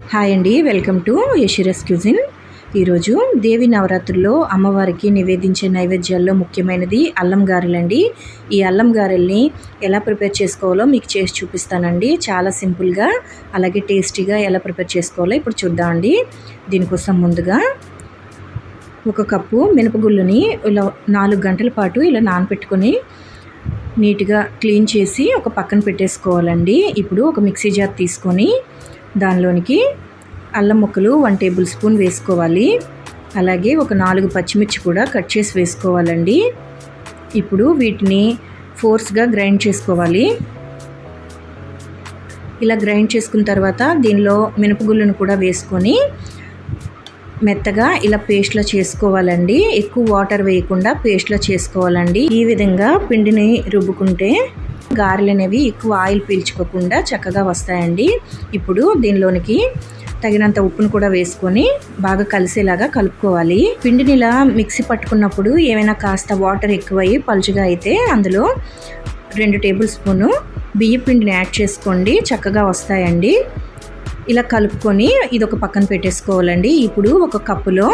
Hi అండి welcome to యశిరస్ cuisine. ఈరోజు దేవి నవరాత్రుల్లో అమ్మవారికి నివేదించే నైవేద్యాల్లో ముఖ్యమైనది అల్లం గారెలండి. ఈ అల్లం గారెల్ని ఎలా ప్రిపేర్ చేసుకోవాలో మీకు చేసి చూపిస్తానండి. చాలా సింపుల్గా అలాగే టేస్టీగా ఎలా ప్రిపేర్ చేసుకోవాలో ఇప్పుడు చూద్దామండి. దీనికోసం ముందుగా ఒక కప్పు మినపగుళ్ళని ఇలా నాలుగు గంటల పాటు ఇలా నానపెట్టుకొని నీట్గా క్లీన్ చేసి ఒక పక్కన పెట్టేసుకోవాలండి. ఇప్పుడు ఒక మిక్సీ జార్ తీసుకొని దానిలోనికి అల్లం ముక్కలు వన్ టేబుల్ స్పూన్ వేసుకోవాలి. అలాగే ఒక నాలుగు పచ్చిమిర్చి కూడా కట్ చేసి వేసుకోవాలండి. ఇప్పుడు వీటిని ఫోర్స్గా గ్రైండ్ చేసుకోవాలి. ఇలా గ్రైండ్ చేసుకున్న తర్వాత దీనిలో మినపగుళ్ళను కూడా వేసుకొని మెత్తగా ఇలా పేస్ట్లో చేసుకోవాలండి. ఎక్కువ వాటర్ వేయకుండా పేస్ట్లో చేసుకోవాలండి. ఈ విధంగా పిండిని రుబ్బుకుంటే గారెలు అనేవి ఎక్కువ ఆయిల్ పీల్చుకోకుండా చక్కగా వస్తాయండి. ఇప్పుడు దీనిలోనికి తగినంత ఉప్పును కూడా వేసుకొని బాగా కలిసేలాగా కలుపుకోవాలి. పిండిని ఇలా మిక్సీ పట్టుకున్నప్పుడు ఏమైనా కాస్త వాటర్ ఎక్కువయ్యి పలుచుగా అయితే అందులో రెండు టేబుల్ స్పూను బియ్య పిండిని యాడ్ చేసుకోండి. చక్కగా వస్తాయండి. ఇలా కలుపుకొని ఇది ఒక పక్కన పెట్టేసుకోవాలండి. ఇప్పుడు ఒక కప్పులో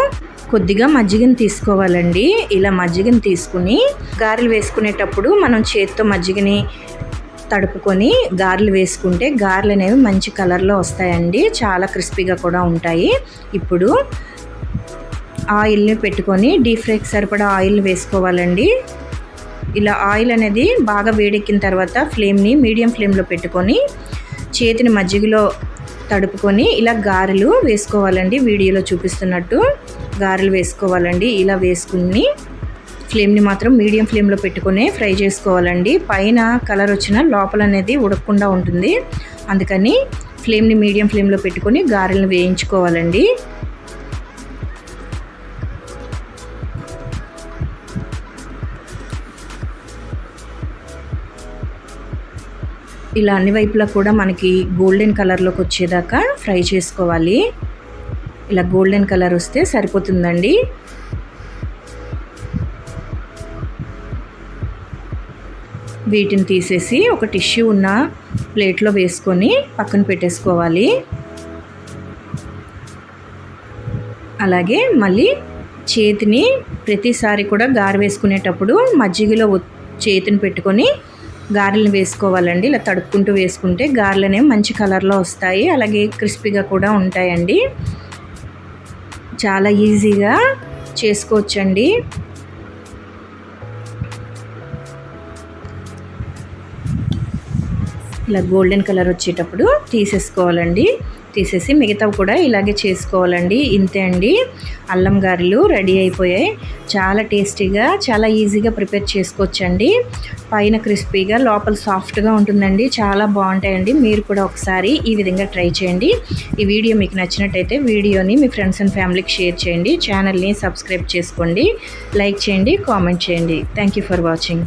కొద్దిగా మజ్జిగని తీసుకోవాలండి. ఇలా మజ్జిగని తీసుకుని గారెలు వేసుకునేటప్పుడు మనం చేతితో మజ్జిగని తడుపుకొని గారెలు వేసుకుంటే గారెలు అనేవి మంచి కలర్లో వస్తాయండి. చాలా క్రిస్పీగా కూడా ఉంటాయి. ఇప్పుడు ఆయిల్ని పెట్టుకొని డీప్ ఫ్రైకి సరిపడా ఆయిల్ వేసుకోవాలండి. ఇలా ఆయిల్ అనేది బాగా వేడెక్కిన తర్వాత ఫ్లేమ్ని మీడియం ఫ్లేమ్లో పెట్టుకొని చేతిని మజ్జిగలో తడుపుకొని ఇలా గారెలు వేసుకోవాలండి. వీడియోలో చూపిస్తున్నట్టు గారెలు వేసుకోవాలండి. ఇలా వేసుకుని ఫ్లేమ్ని మాత్రం మీడియం ఫ్లేమ్లో పెట్టుకొని ఫ్రై చేసుకోవాలండి. పైన కలర్ వచ్చిన లోపల అనేది ఉడకకుండా ఉంటుంది. అందుకని ఫ్లేమ్ని మీడియం ఫ్లేమ్లో పెట్టుకొని గారెలను వేయించుకోవాలండి. ఇలా అన్ని వైపులా కూడా మనకి గోల్డెన్ కలర్లోకి వచ్చేదాకా ఫ్రై చేసుకోవాలి. ఇలా గోల్డెన్ కలర్ వస్తే సరిపోతుందండి. వీటిని తీసేసి ఒక టిష్యూ ఉన్న ప్లేట్లో వేసుకొని పక్కన పెట్టేసుకోవాలి. అలాగే మళ్ళీ చేతిని ప్రతిసారి కూడా గారు వేసుకునేటప్పుడు మజ్జిగలో చేతిని పెట్టుకొని గారెలను వేసుకోవాలండి. ఇలా తడుపుకుంటూ వేసుకుంటే గారెలు అనేవి మంచి కలర్లో వస్తాయి. అలాగే క్రిస్పీగా కూడా ఉంటాయండి. చాలా ఈజీగా చేసుకోవచ్చండి. ఇలా గోల్డెన్ కలర్ వచ్చేటప్పుడు తీసేసుకోవాలండి. తీసేసి మిగతావి కూడా ఇలాగే చేసుకోవాలండి. ఇంతే అండి. అల్లం గారెలు రెడీ అయిపోయాయి. చాలా టేస్టీగా చాలా ఈజీగా ప్రిపేర్ చేసుకోవచ్చండి. పైన క్రిస్పీగా లోపల సాఫ్ట్గా ఉంటుందండి. చాలా బాగుంటాయండి. మీరు కూడా ఒకసారి ఈ విధంగా ట్రై చేయండి. ఈ వీడియో మీకు నచ్చినట్టయితే వీడియోని మీ ఫ్రెండ్స్ అండ్ ఫ్యామిలీకి షేర్ చేయండి. ఛానల్ని సబ్స్క్రైబ్ చేసుకోండి. లైక్ చేయండి కామెంట్ చేయండి. Thank for watching.